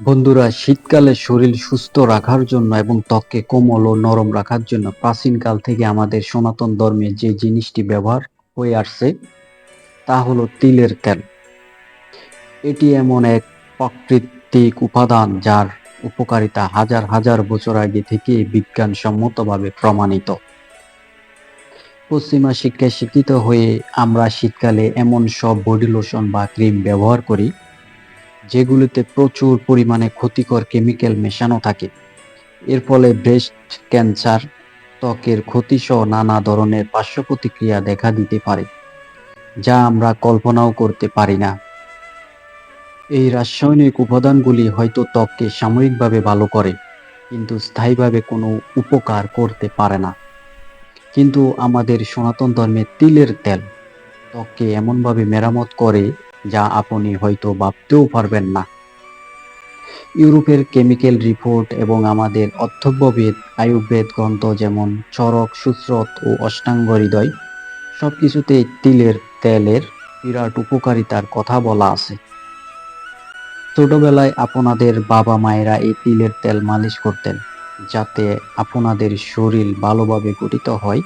বন্ধুরা, শীতকালে শরীর সুস্থ রাখার জন্য এবং ত্বককে কোমল ও নরম রাখার জন্য প্রাচীনকাল থেকে আমাদের সনাতন ধর্মে যে জিনিসটি ব্যবহার হয়ে আসছে, তা হলো তিলের তেল। এটি এমন এক প্রাকৃতিক উপাদান যার উপকারিতা হাজার হাজার বছর আগে থেকে বিজ্ঞানসম্মতভাবে প্রমাণিত। পশ্চিমা শিক্ষায় শিক্ষিত হয়ে আমরা শীতকালে এমন সব বডি লোশন বা ক্রিম ব্যবহার করি যেগুলিতে প্রচুর পরিমাণে ক্ষতিকর কেমিক্যাল মেশানো থাকে। এর ফলে ব্রেস্ট ক্যান্সার, ত্বকের ক্ষতিসহ নানা ধরনের পার্শ্ব প্রতিক্রিয়া দেখা দিতে পারে, যা আমরা কল্পনাও করতে পারি না। এই রাসায়নিক উপাদানগুলি হয়তো ত্বককে সাময়িকভাবে ভালো করে, কিন্তু স্থায়ীভাবে কোনো উপকার করতে পারে না। কিন্তু আমাদের সনাতন ধর্মে তিলের তেল ত্বককে এমনভাবে মেরামত করে যা আপনি হয়তো ভাবতেও পারবেন না। ইউরোপের কেমিক্যাল রিপোর্ট এবং আমাদের অর্থব্যবেদ আয়ুর্বেদ গ্রন্থ যেমন চরক, সুস্রত ও অষ্টাঙ্গ হৃদয় সব কিছুতে তিলের, তেলের বিরাট উপকারিতার কথা বলা আছে। ছোটবেলায় আপনাদের বাবা মায়েরা এই তিলের তেল মালিশ করতেন, যাতে আপনাদের শরীর ভালোভাবে গঠিত হয়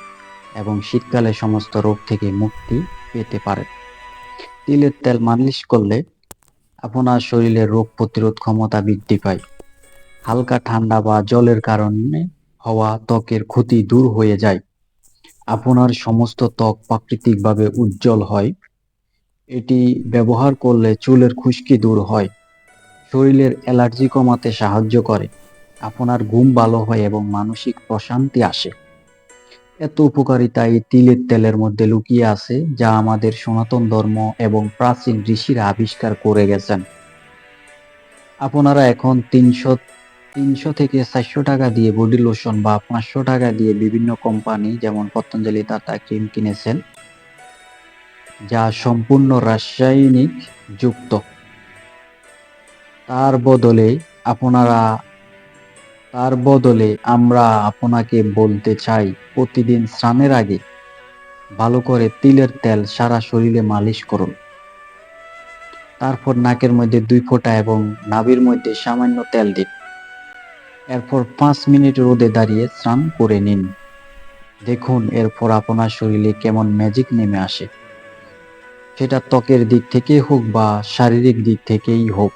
এবং শীতকালে সমস্ত রোগ থেকে মুক্তি পেতে পারেন তিলের তেল মালিশ করলে আপনার শরীরের রোগ প্রতিরোধ ক্ষমতা বৃদ্ধি পায়। হালকা ঠান্ডা বা জলের কারণে হওয়া ত্বকের ক্ষতি দূর হয়ে যায়। আপনার সমস্ত ত্বক প্রাকৃতিকভাবে উজ্জ্বল হয়। এটি ব্যবহার করলে চুলের খুশকি দূর হয়। শরীরের অ্যালার্জি কমাতে সাহায্য করে। আপনার ঘুম ভালো হয় এবং মানসিক প্রশান্তি আসে। এত উপকারিতা এই তিলের তেলের মধ্যে লুকিয়ে আছে, যা আমাদের সনাতন ধর্ম এবং প্রাচীন ঋষিরা আবিষ্কার করে গেছেন। আপনারা এখন তিনশো তিনশো থেকে চারশো টাকা দিয়ে বডি লোশন বা পাঁচশো টাকা দিয়ে বিভিন্ন কোম্পানি, যেমন পতঞ্জলি টাটা ক্রিম কিনেছেন, যা সম্পূর্ণ রাসায়নিক যুক্ত। তার বদলে আপনারা তার বদলে আমরা আপনাকে বলতে চাই, প্রতিদিন স্নানের আগে ভালো করে তিলের তেল সারা শরীরে মালিশ করুন। তারপর নাকের মধ্যে দুই ফোঁটা এবং নাভির মধ্যে সামান্য তেল দিন। এরপর পাঁচ মিনিট রোদে দাঁড়িয়ে স্নান করে নিন। দেখুন এরপর আপনার শরীরে কেমন ম্যাজিক নেমে আসে। সেটা ত্বকের দিক থেকে হোক বা শারীরিক দিক থেকেই হোক।